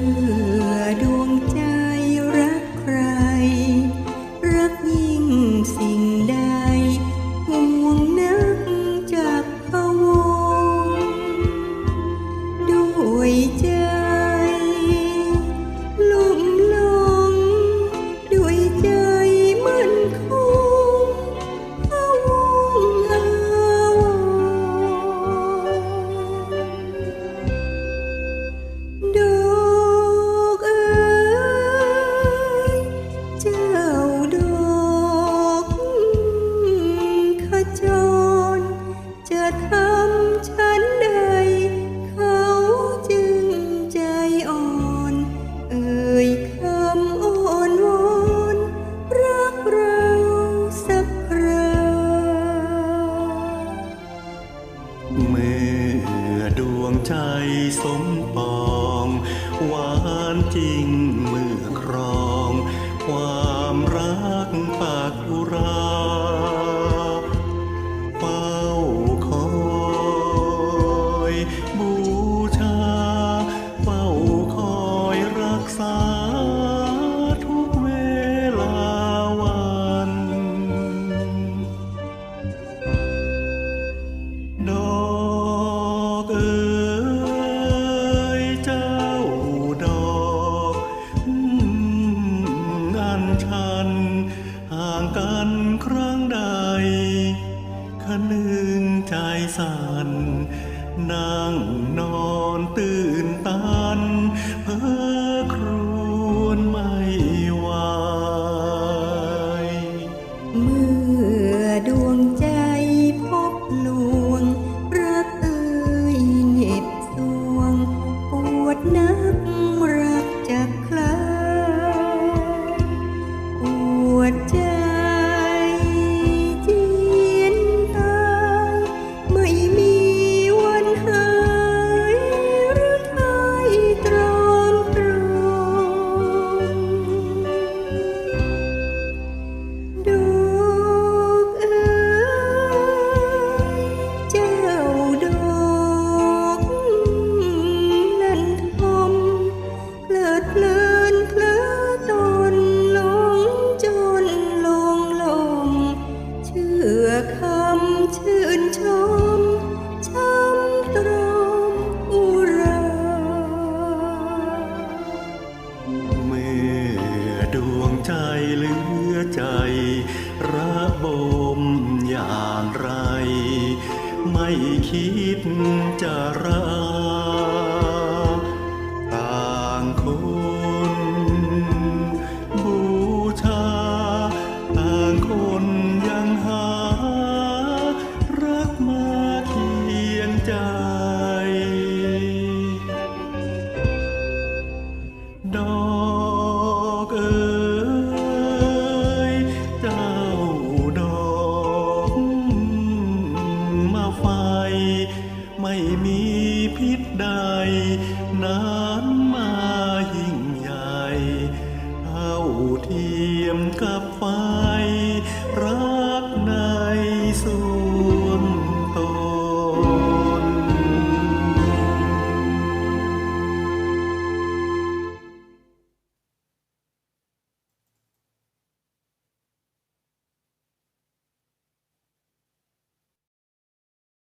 you. เมื่อดวงใจสมปองหวานจริงเมื่อครอง ความรักปาก นอนตื่นตันเพ้อครวนไม่ไหวเมื่อดวงใจพบลวงประกเอ่ยเหน็บสวงปวดนัก ใจเหลือใจระบมอย่างไร ไม่คิดจะรัก ไม่มีพิษใดนานมายิ่งใหญ่เท่าเทียมกับไฟรักในสู่